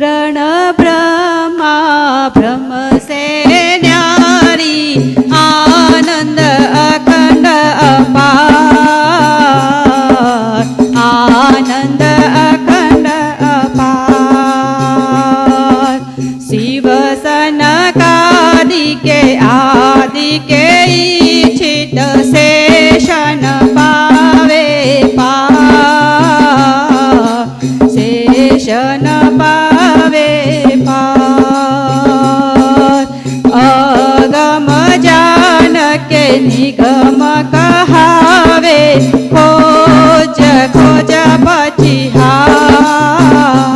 પૂરણ બ્રહ્મા ભ્રમસે ન્યારી આનંદ અખંડ અપાર આનંદ અખંડ અપાર. શિવ સનકાદિકે આદિકે ઈચ્છિત નિગમ કહાવે ખોજ ખોજ પછી હાર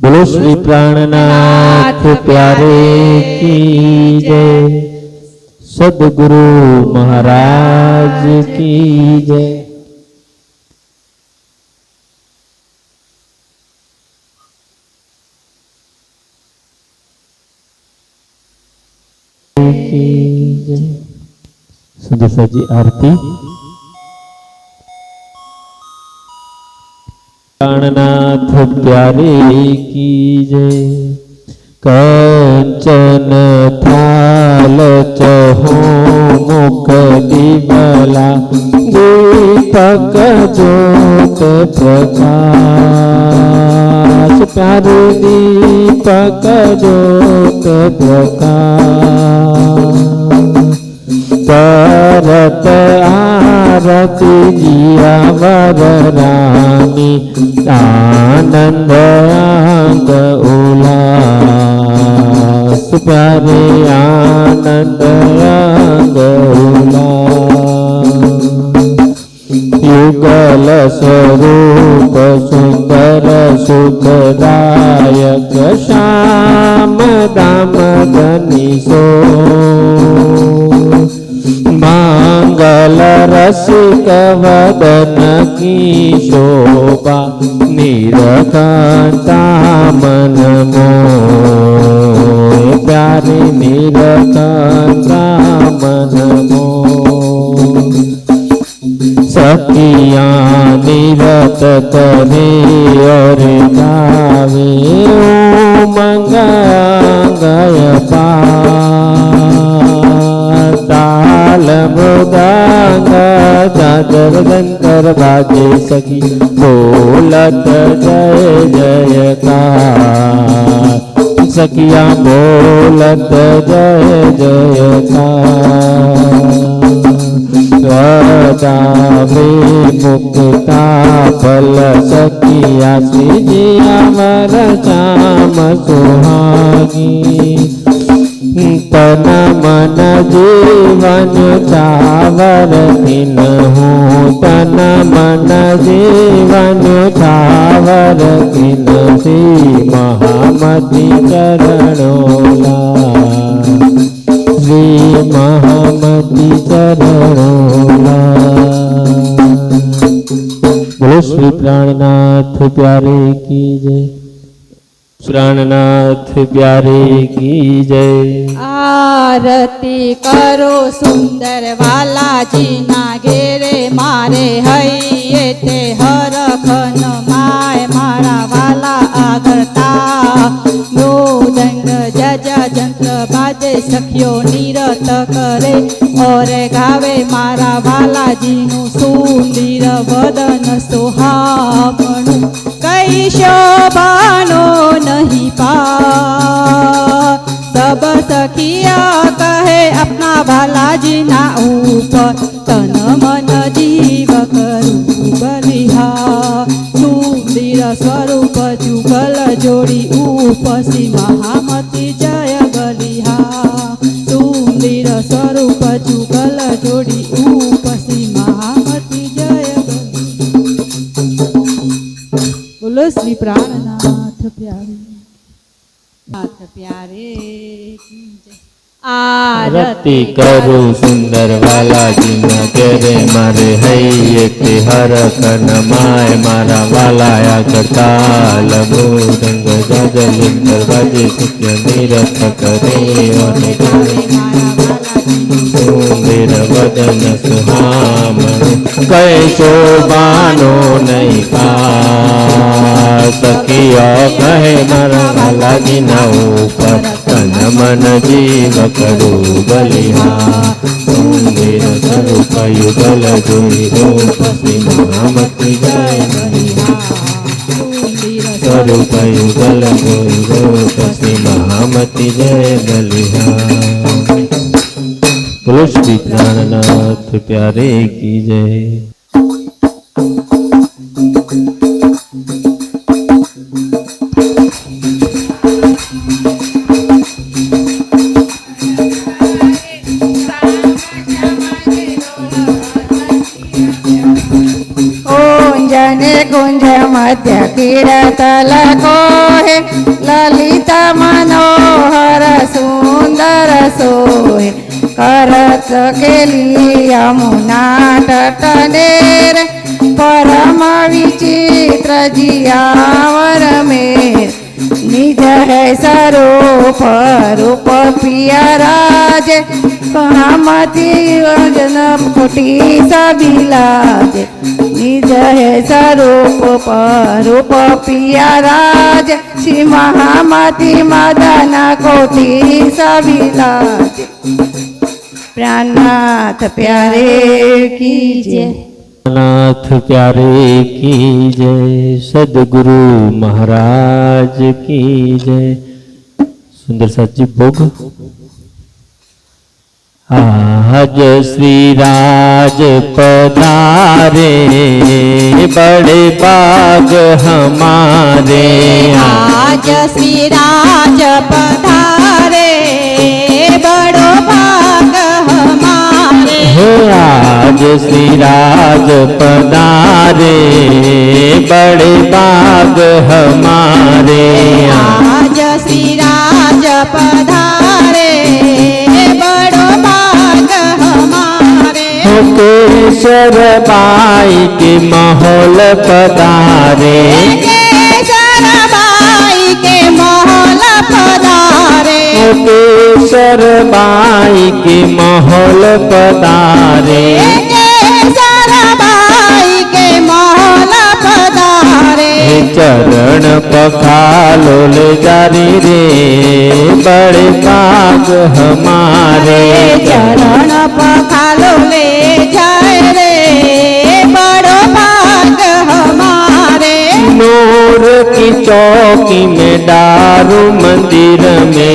બોલો શ્રી પ્રાણનાથ પ્યારે કી જય. સદગુરુ મહારાજ કી જય. કી આરતી. પ્રાણનાથ પ્યારે કી જય. કંચન થાલ ચહો મુખ દિવલા. દીપક જ્યોત પ્રકાશ. પ્યારે દીપક જ્યોત પ્રકાશ. તરત આરતી જીયા વરરાની આનંદ આંગ ઉલાસ પ્યારે આનંદ આંગ ઉલાસ યુગલ સ્વરૂપ સુંદર સુખદાયક શ્યામ દામ ધનિસો મંગલ રસિક વદન કી શોભા નિરકતા મન મો પ્યારે નિરકતા મન મો સખિયા નિરત કરે અરે ગાવે મંગય તાલ મૃદાંગ દાદર ગંતર બાજે સખી બોલત જય જયકાર સખિયા બોલત જય જયકાર સ્વદાવે મુક્તા ફલ સખિયા શ્રીજી અમર શ્યામ સુહાગી તન મન જીવન ચાવર કિન હું તન મન જીવન ચાવર કિન શ્રી મહામતી ચરણોલા મહામતી ચરણોલા બોલો શ્રી પ્રાણનાથ, પ્યારે કી જય. પ્રાણનાથ પ્યારે કી જય. આરતી કરો સુંદર વાલાજીના ઘેરે, મારે હૈયે તે હરખન માય, મારા વાલા આગળતા મૃદંગ જજ જંત્ર બાજે, સખીઓ નિરત કરે ઓરે ગાવે મારા વાલાજીનું સુંદર વદન સુહામણું. કઈ શોભાનો નહીં પા સબ સખિયા કહે અપના ભાલાજીના ઉપર, તન મન જીવ કરું બલિહા તું સ્વરૂપ જુગલ જોડી ઉપસી મહામતી જય બલિહા તું સ્વરૂપ શ્રી પ્રાણનાથ પ્યારી નાથ પ્યારે કી. આરતી કરું સુંદર વાલાજીના ઘેરે મારે હૈયે હર કન માય મારા વાલાયા કરતાલ મૃદંગ જજલિંદર વાજે સુખ નિરત કરે અને ગાવે સુંદર વદન સુહામણ કઈ શોભાનો નહીં પા સખીઓ કહે મારા વાલાજીના ઉપર તન મન જીવ કરું બલિહા સુંદર સ્વરૂપ યુગલ જોઈ રૂપ શ્રી જય બલિહા સ્વરૂપ યુગલ જોઈ રૂપ શ્રી મહામતી જય બલિહા बोलो श्री प्राणनाथ प्यारे की जय। कुंज मध्य कीरतल ललिता मनोहर सुंदर सोहे। કરત ગેલી યમુના તટને રે પરમ વિચિત્ર જિયાવર મે નિજ હૈ સ્વરૂપ, રૂપ પિયા રાજ કામતી જન કોટી સબિલાજ. નિજ હે સ્વરૂપ પરૂપ પિયા રાજ, શ્રી મહામતી મદન કોટી સબિલાજ. પ્રાણનાથ પ્યારે કી જય નાથ પ્યારે કી જય સદગુરુ મહારાજ કી જય સુંદર સાચી ભોગ. આજ શ્રી રાજ પધારે બડે બાગ હમારે. આજ શ્રી રાજ પધારે બડો બાગ आज श्री राज पधारे बड़े बाग हमारे। आज सिराज राज पधारे बड़ो भाग हमारे। केशर बाई के माहौल पधारे। केसर बाई के महल पधारे। हो केशर बाई के माहौल पधारे। હે ચરણ પખાલો લે જારી રે બડે પાગ હમારે ચરણ પખાલો લે જાય રે બડો પાગ હમારે નોર કી ચોકી મે દારૂ મંદિર મે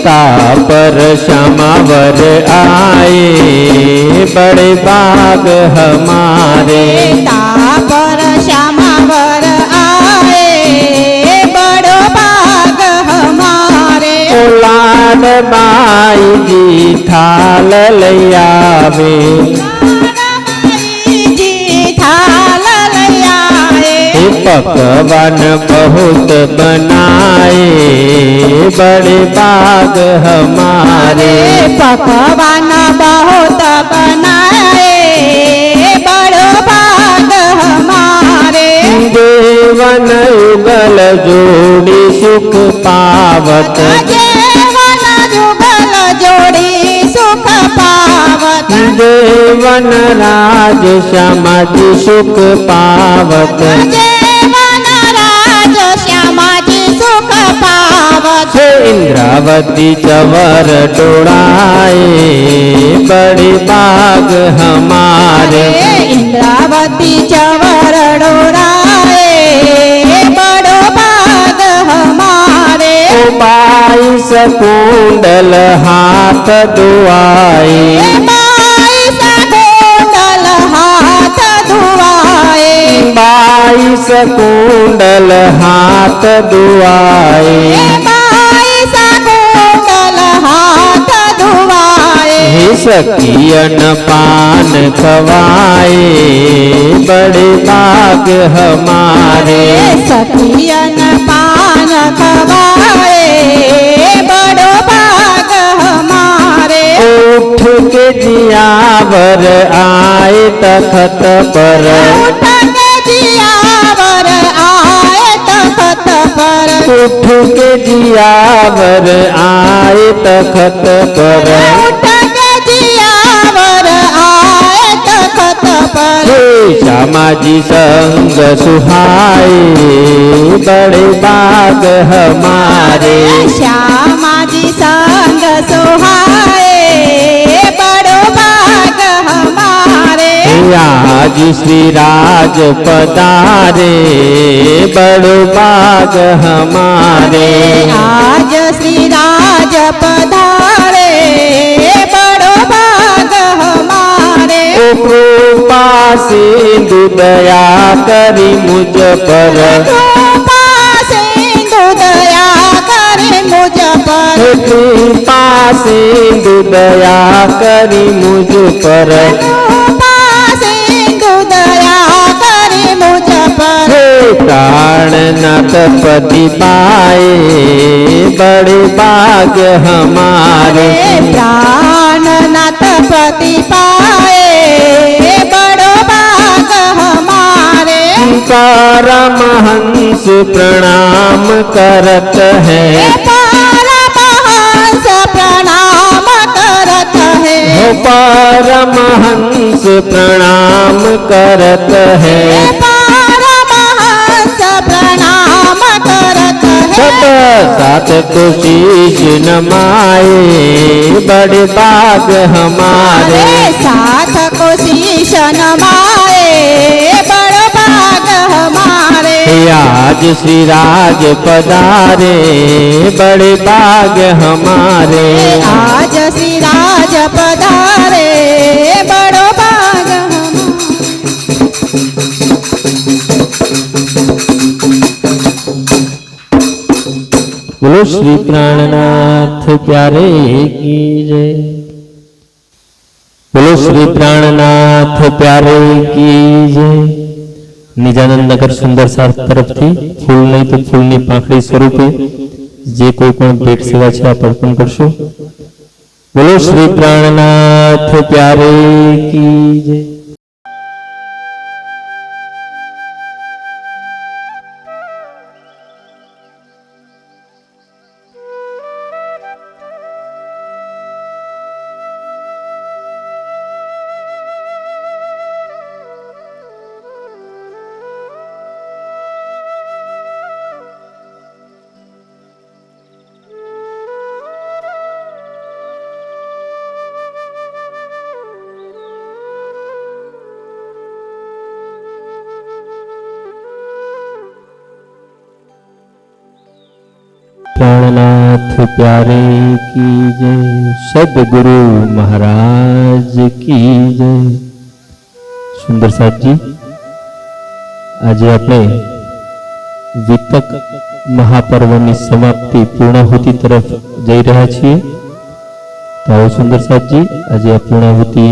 में पर श्यामावर आए बड़े बाग हमारे पर श्यामावर आए बड़ो भाग हमारे ओ लाड बाई जी थाल लयावे पकवान बहुत बनाए बड़े बाग हमारे पकवान बहुत बनाए बड़ो भाग हमारे देवन युगल जोड़ी सुख पावत जीवन जुगल जोड़ी सुख पावत देवन राज समाधि सुख पावत इंद्रावती चवर टोड़ाए बड़े बाग हमारे इंद्रावती चवर डोराए बड़ो भाग हमारे बाईस कुंडल हाथ दुआए बाईस कुंडल हाथ धुआए बाईस कुंडल हाथ दुआए सखियन पान खवाए बड़े बाग हमारे। सखियन पान खवाए बड़ो भाग हमारे। उठ के जियावर आए तखत पर। उठ के जियावर आए तखत पर। उठ के जियावर आए तखत पर। श्यामाजी संग सुहाए बड़े बाग हमारे श्यामा जी संग सुहाए बड़ो भाग हमारे आज श्री राज पदारे बड़ो बाग हमारे आज श्री राज पधारे बड़ो भाग हमारे कृपा सिंधु दया करी मुझ पर। सिंधु दया करे मुझ पर। कृपा सिंधु दया करी मुझ पर कृपा सिंधु दया करे मुझ पर। प्राणनाथ पति पाए बड़े बाग हमारे प्राणनाथ पति पाए परमहंस प्रणाम करत है परमहंस प्रणाम करत है हो परमहंस प्रणाम करत है परमहंस प्रणाम करत सत है सात को शीश नमाए बड़े बाग हमारे हमारे साथ को शीश नमाए आज श्री राज पधारे बड़े बाग हमारे। आज श्री राज पधारे बड़ो बाग बोलो श्री प्राणनाथ प्यारे की जय। बोलो श्री प्राणनाथ प्यारे की जय। નિજાનંદ નગર સુંદર સાથ તરફથી ફૂલ નહીં તો ફૂલની પાંખડી સ્વરૂપે જે કોઈ પણ ભેટ સેવા છે આપ અર્પણ કરશો. બોલો શ્રી પ્રાણનાથ પ્યારે કી જય. प्राणनाथ प्यारे की जय सदगुरु महाराज की જય સુંદર સાહેબજી આજે આપણે વિતક મહાપર્વની સમાપ્તિ પૂર્ણાહુતિ તરફ જઈ રહ્યા છીએ તો આવો સુંદર સાહેબજી આજે આ પૂર્ણાહુતિ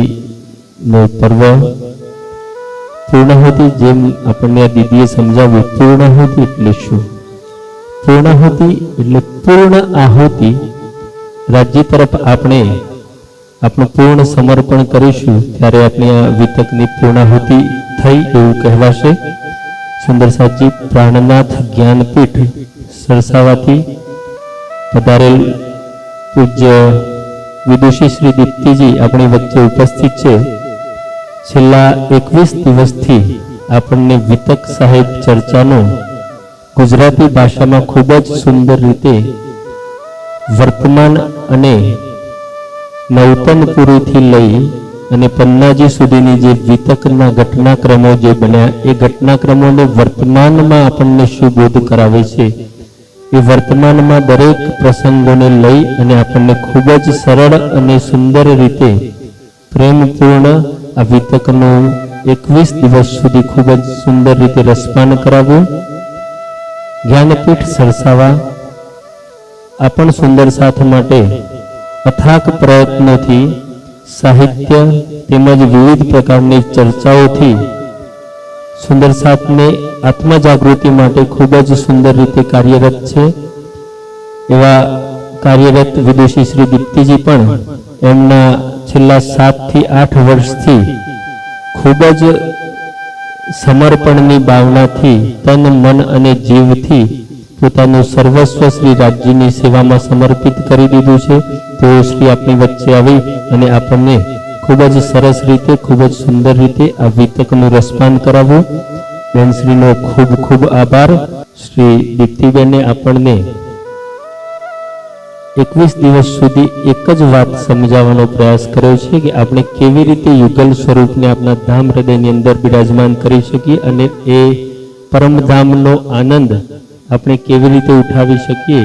નો પર્વ પૂર્ણાહુતિ જેમ આપણને આ દીદીએ સમજાવ્યું પૂર્ણાહુતિ એટલે શું પૂર્ણાહુતિ એટલે પૂર્ણ આહુતિ. રાજ્ય તરફ આપણે આપણું પૂર્ણ સમર્પણ કરીશું, ત્યારે આપણી આ વિતકની પૂર્ણાહુતિ થઈ એવું કહેવાશે. સુંદર સાચી પ્રાણનાથ જ્ઞાનપીઠ સરસાવાથી પધારેલ પૂજ્ય વિદુષી શ્રી દીપ્તિજી આપણી વચ્ચે ઉપસ્થિત છે. છેલ્લા એકવીસ દિવસથી આપણને વિતક સાહેબ ચર્ચાનો ગુજરાતી ભાષામાં ખૂબ જ સુંદર રીતે વર્તમાન અને નવતનપુરીથી લઈ અને પન્નાજી સુધીની જે વિતકના ઘટનાક્રમો જે બન્યા, એ ઘટનાક્રમોને વર્તમાનમાં આપણને શું બોધ કરાવે છે. એ વર્તમાનમાં દરેક પ્રસંગોને લઈ અને આપણને ખૂબ જ સરળ અને સુંદર રીતે પ્રેમપૂર્ણ આ વિતકનું એકવીસ દિવસ સુધી ખૂબ જ સુંદર રીતે રસપાન કરાવ્યું જ્ઞાનપીઠ સરસાવા આપણ સુંદર સાથ માટે અથાક પ્રયત્નોથી સાહિત્ય તેમજ વિવિધ પ્રકારની ચર્ચાઓથી સુંદર સાથને આત્મજાગૃતિ માટે ખૂબ જ સુંદર રીતે કાર્યરત છે. એવા કાર્યરત વિદુષી શ્રી દીપ્તિજી પણ એમના છેલ્લા સાતથી આઠ વર્ષથી ખૂબ જ સમર્પણની ભાવનાથી, તન, મન અને જીવથી પોતાનું સર્વસ્વ શ્રી રાજ્યની સેવામાં સમર્પિત કરી દીધું છે. તેઓ શ્રી આપણી વચ્ચે આવી અને આપણને ખૂબ જ સરસ રીતે, ખૂબ જ સુંદર રીતે આ વિતકનું રસપાન કરાવવું. બેનશ્રીનો ખૂબ ખૂબ આભાર. શ્રી દીપ્તિબેને આપણને એકવીસ દિવસ સુધી એક જ વાત સમજાવવાનો પ્રયાસ કર્યો છે કે આપણે કેવી રીતે યુગલ સ્વરૂપને આપણા ધામ હૃદયની અંદર બિરાજમાન કરી શકીએ અને એ પરમધામનો આનંદ આપણે કેવી રીતે ઉઠાવી શકીએ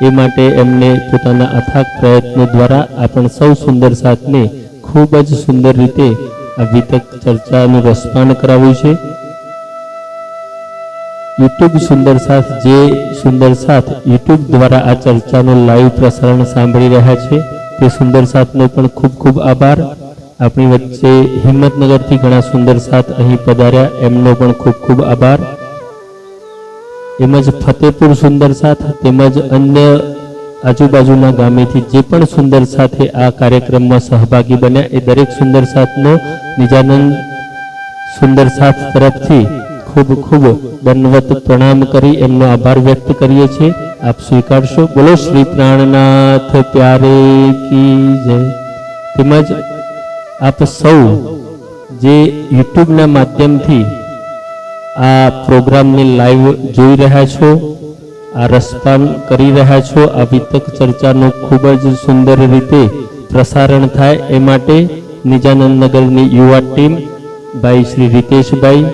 એ માટે એમને પોતાના અથાગ પ્રયત્નો દ્વારા આપણ સૌ સુંદર સાથને ખૂબ જ સુંદર રીતે આ વિતક ચર્ચાનું રસપાન કરાવ્યું છે. યુટ્યુબ સુંદર સાથ, જે સુંદર સાથ યુટ્યુબ દ્વારા આ ચર્ચાનું લાઈવ પ્રસારણ સાંભળી રહ્યા છે, તે સુંદર સાથનો પણ ખૂબ ખૂબ આભાર. આપણી વચ્ચે હિંમતનગરથી ઘણા સુંદર સાથ અહીં પધાર્યા, એમનો પણ ખૂબ ખૂબ આભાર. તેમજ ફતેપુર સુંદર સાથ, તેમજ અન્ય આજુબાજુના ગામેથી જે પણ સુંદર સાથે આ કાર્યક્રમમાં સહભાગી બન્યા, એ દરેક સુંદર સાથનો નિજાનંદ સુંદર સાથ તરફથી ખૂબ ખૂબ દંડવત પ્રણામ કરી, એમનો આભાર વ્યક્ત કરીએ છીએ. આપ સ્વીકારશો? બોલો, શ્રી પ્રાણનાથ પ્યારે કી જય. તેમજ આપ સૌ જે યુટ્યુબના માધ્યમથી આ પ્રોગ્રામને લાઈવ જોઈ રહ્યા છો, આ રસપાન કરી રહ્યા છો, આ વિતક ચર્ચાનું ખૂબ જ સુંદર રીતે પ્રસારણ થાય એ માટે નિજાનંદ નગરની યુવા ટીમ, ભાઈ શ્રી રીતેશભાઈ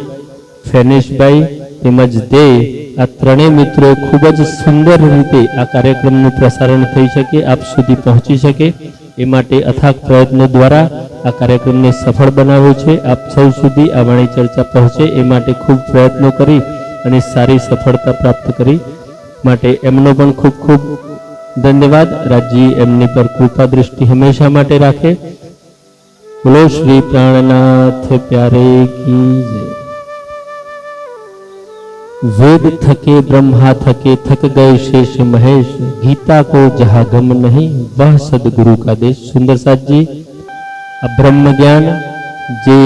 ફેનેશભાઈ તેમજ દે આ ત્રણેય મિત્રો ખૂબ જ સુંદર રીતે આ કાર્યક્રમનું પ્રસારણ થઈ શકે, આપ સુધી પહોંચી શકે. એ માટે અથાગ પ્રયત્નો દ્વારા આ કાર્યક્રમને સફળ બનાવ્યો છે. આપ સૌ સુધી આ વાણી ચર્ચા પહોંચે. એ માટે ખૂબ પ્રયત્નો કરી અને સારી સફળતા પ્રાપ્ત કરી. માટે એમનો પણ ખૂબ ખૂબ ધન્યવાદ. રાજજી એમની પર કૃપા દૃષ્ટિ હંમેશા માટે રાખે. બોલો શ્રી પ્રાણનાથ, પ્યારે કી જય. वेद थके ब्रह्मा थके थक गए शेष महेश गीता को जहाँ गम नहीं वह सदगुरु का देश સુંદર સાતજી આ બ્રહ્મ જ્ઞાન જે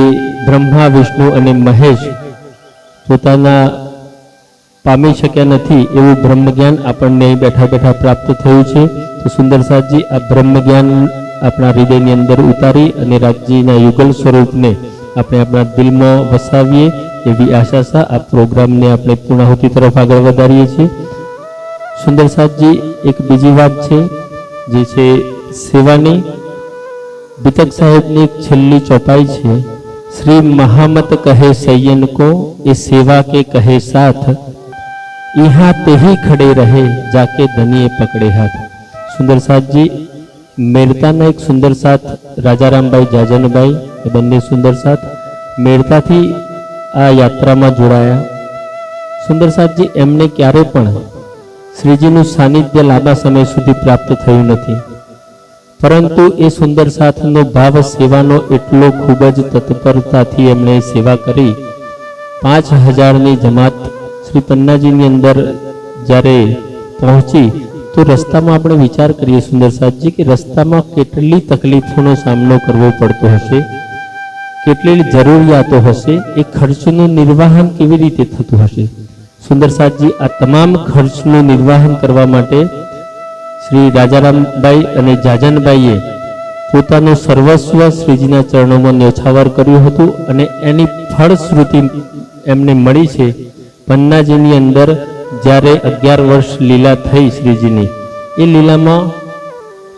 બ્રહ્મા વિષ્ણુ અને મહેશ પોતાના પામી શક્યા નથી એવું બ્રહ્મ જ્ઞાન આપણને અહીં બેઠા બેઠા પ્રાપ્ત થયું છે તો સુંદર સાતજી આ બ્રહ્મ જ્ઞાન આપણા હૃદયની અંદર ઉતારી અને રાજ્યના યુગલ સ્વરૂપને આપણે આપણા દિલમાં વસાવીએ એવી આશા સા આ પ્રોગ્રામને આપણે પૂર્ણાહુતિ તરફ આગળ વધારીએ છીએ સુંદર સાતજી એક બીજી વાત છે જે છે સેવાની બીતક સાહેબની એક છેલ્લી ચોપાઈ છે શ્રી મહામત કહે સૈયન કો એ સેવા કે કહે સાથ यहाँ ते ही खड़े रहे जाके धनिए पकड़े हाथ સુંદર સાથજી મેરતાના એક સુંદર સાથ રાજારામભાઈ જાજનભાઈ એ બંને સુંદર સાથ મેરતાથી આ યાત્રામાં જોડાયા. સુંદર સાહેબજી, એમને ક્યારે પણ શ્રીજીનું સાનિધ્ય લાંબા સમય સુધી પ્રાપ્ત થયું નથી. પરંતુ એ સુંદર સાથનો ભાવ, સેવાનો એટલો ખૂબ જ તત્પરતાથી એમણે સેવા કરી. પાંચ હજારની જમાત શ્રી પન્નાજીની અંદર જ્યારે પહોંચી, તો રસ્તામાં આપણે વિચાર કરીએ સુંદર સાહેબજી, કે રસ્તામાં કેટલી તકલીફોનો સામનો કરવો પડતો હશે. કેટલી જરૂરિયાતો હશે, એ ખર્ચનું નિર્વાહન કેવી રીતે થતું હશે? સુંદર સાહેબજી, આ તમામ ખર્ચનું નિર્વાહન કરવા માટે શ્રી રાજારામભાઈ અને જાજનભાઈએ પોતાનું સર્વસ્વ શ્રીજીના ચરણોમાં ન્યોછાવર કર્યું હતું અને એની ફળશ્રુતિ એમને મળી છે. પન્નાજીની અંદર જ્યારે અગિયાર વર્ષ લીલા થઈ શ્રીજીની, એ લીલામાં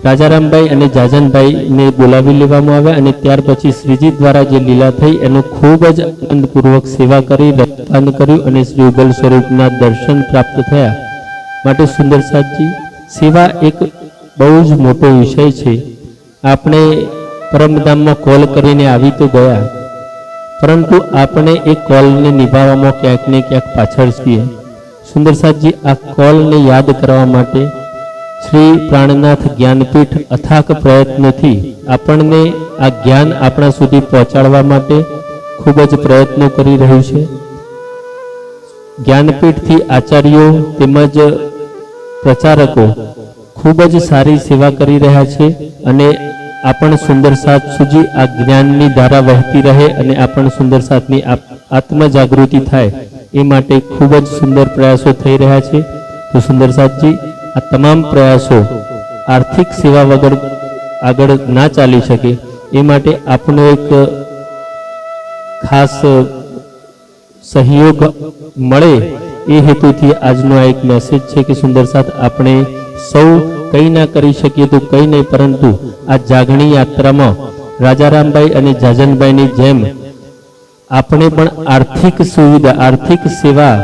રાજારામભાઈ અને જાજનભાઈને બોલાવી લેવામાં આવ્યા અને ત્યાર પછી શ્રીજી દ્વારા જે લીલા થઈ એનો ખૂબ જ આનંદપૂર્વક સેવા કરી રક્તદાન કર્યું અને શ્રી ઉગલ સ્વરૂપના દર્શન પ્રાપ્ત થયા. માટે સુંદર સાહેબજી સેવા એક બહુ જ મોટો વિષય છે. આપણે પરમધામમાં કોલ કરીને આવી તો ગયા, પરંતુ આપણે એ કોલને નિભાવવામાં ક્યાંક ને ક્યાંક પાછળ છીએ. સુંદર સાહેબજી આ કોલને યાદ કરવા માટે શ્રી પ્રાણનાથ જ્ઞાનપીઠ અથાક પ્રયત્નથી આપણને આ જ્ઞાન આપણા સુધી પહોંચાડવા માટે ખૂબ જ પ્રયત્નો કરી રહ્યું છે. જ્ઞાનપીઠથી આચાર્યો તેમજ પ્રચારકો ખૂબ જ સારી સેવા કરી રહ્યા છે અને આપણ સુંદર સાથ સુધી આ જ્ઞાનની ધારા વહેતી રહે અને આપણ સુંદર સાથની આત્મ જાગૃતિ થાય એ માટે ખૂબ જ સુંદર પ્રયાસો થઈ રહ્યા છે. તો સુંદર સાથજી આ તમામ પ્રયાસો આર્થિક સેવા વગર આગળ ના ચાલી શકે, એ માટે આપનો એક ખાસ સહયોગ મળે એ હેતુથી આજનો આ એક મેસેજ છે કે સુંદર સાથ, આપણે સૌ કંઈ ના કરી શકીએ તો કંઈ નહીં, પરંતુ આ જાગણી યાત્રામાં રાજારામભાઈ અને જાજનભાઈની જેમ આપણે પણ આર્થિક સુવિધા, આર્થિક સેવા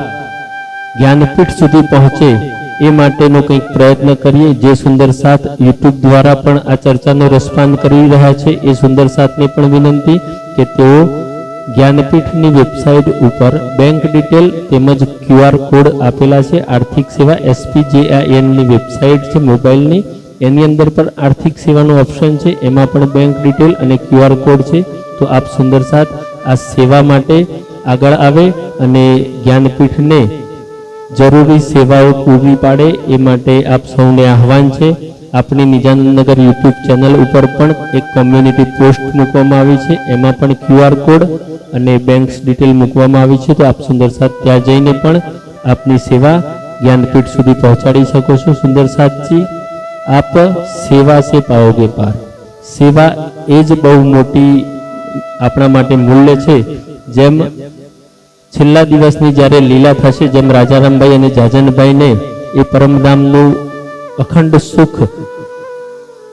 જ્ઞાનપીઠ સુધી પહોંચે એ માટેનો કંઈક પ્રયત્ન કરીએ. જે સુંદર સાથ યુટ્યુબ દ્વારા પણ આ ચર્ચાનો રસપાન કરી રહ્યા છે. એ સુંદર સાથને પણ વિનંતી કે તેઓ જ્ઞાનપીઠની વેબસાઇટ ઉપર બેંક ડિટેલ તેમજ ક્યુઆર કોડ આપેલા છે. આર્થિક સેવા એસપીજેઆઈએનની વેબસાઇટ છે મોબાઈલની. એની અંદર પણ આર્થિક સેવાનું ઓપ્શન છે. એમાં પણ બેંક ડિટેલ અને ક્યુઆર કોડ છે. તો આપ સુંદર સાથ આ સેવા માટે આગળ આવે અને જ્ઞાનપીઠને જરૂરી સેવાઓ પૂરી પાડે એ માટે આપ સૌને આહવાન છે. આપણી નિજાનંદનગર યુટ્યુબ ચેનલ ઉપર પણ એક કોમ્યુનિટી પોસ્ટ મૂકવામાં આવી છે. એમાં પણ ક્યુઆર કોડ અને બેંક્સ ડિટેલ મૂકવામાં આવી છે. તો આપ સુંદર સાથ ત્યાં જઈને પણ આપની સેવા જ્ઞાનપીઠ સુધી પહોંચાડી શકો છો. સુંદર સાથજી આપ સેવા સે પાઓગે પાર. સેવા એ જ બહુ મોટી આપણા માટે મૂલ્ય છે. જેમ છેલ્લા દિવસની જ્યારે લીલા થશે, જેમ રાજારામભાઈ અને જાજનભાઈને, એ પરમધામનું અખંડ સુખ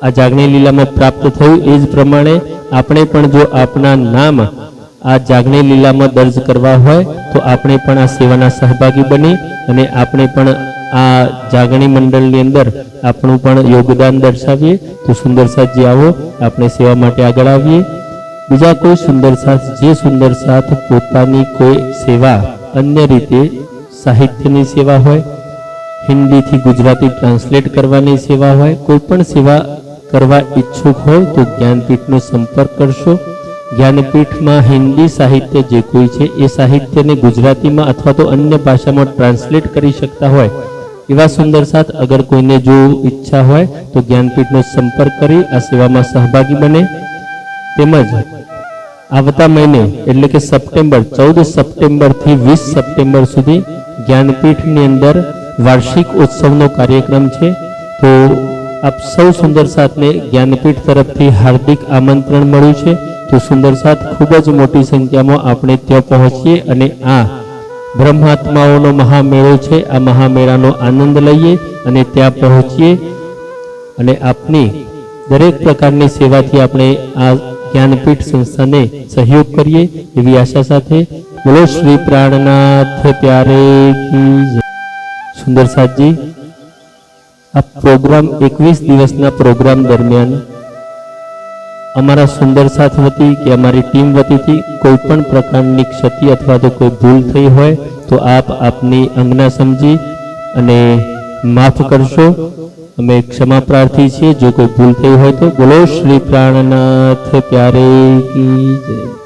આ જાગણી લીલામાં પ્રાપ્ત થયું. એ જ પ્રમાણે આપણે પણ જો આપણા નામ આ જાગણી લીલામાં દર્જ કરવા હોય, તો આપણે પણ આ સેવાના સહભાગી બની અને આપણે પણ આ જાગણી મંડળની અંદર આપણું પણ યોગદાન દર્શાવીએ. તો સુંદર સાથજી આવો, આપણે સેવા માટે આગળ આવીએ. બીજા કોઈ સુંદર સાથ, જે સુંદર સાથ પોતાની કોઈ સેવા, અન્ય રીતે સાહિત્યની સેવા હોય, હિન્દીથી ગુજરાતી ટ્રાન્સલેટ કરવાની સેવા હોય કોઈ પણ સેવા કરવા ઈચ્છુક હોય તો જ્ઞાનપીઠનો સંપર્ક કરશો. જ્ઞાનપીઠમાં હિન્દી સાહિત્ય જે કોઈ છે, એ સાહિત્યને ગુજરાતીમાં અથવા તો અન્ય ભાષામાં ટ્રાન્સલેટ કરી શકતા હોય. એવા સુંદર સાથ અગર કોઈને જો ઈચ્છા હોય, તો જ્ઞાનપીઠનો સંપર્ક કરી આ સેવામાં સહભાગી બને. તેમજ આવતા મહિને, એટલે કે સપ્ટેમ્બર, ચૌદ સપ્ટેમ્બરથી વીસ સપ્ટેમ્બર સુધી જ્ઞાનપીઠની અંદર વાર્ષિક ઉત્સવનો કાર્યક્રમ છે. તો આપ સૌ સુંદર સાથને જ્ઞાનપીઠ તરફથી હાર્દિક આમંત્રણ મળ્યું છે. તો સુંદર સાથ ખૂબ જ મોટી સંખ્યામાં આપણે ત્યાં પહોંચીએ અને આ બ્રહ્માત્માઓનો મહામેળો છે. આ મહામેળાનો આનંદ લઈએ અને ત્યાં પહોંચીએ. અને આપની દરેક પ્રકારની સેવાથી આપણે આ જ્ઞાનપીઠ સંસ્થાને સહયોગ કરીએ એવી આશા સાથે બોલો શ્રી પ્રાણનાથ પ્યારે સુંદર સાથજી આ પ્રોગ્રામ એકવીસ દિવસના પ્રોગ્રામ દરમિયાન અમારા સુંદર સાથ વતી કે અમારી ટીમ વતીથી કોઈ પણ પ્રકારની ક્ષતિ અથવા તો કોઈ ભૂલ થઈ હોય, તો આપ આપની અંગના સમજી અને માફ કરશો. અમે ક્ષમા પ્રાર્થી છીએ. જો કોઈ ભૂલ થઈ હોય તો બોલો. શ્રી પ્રાણનાથ, પ્યારે કી જય.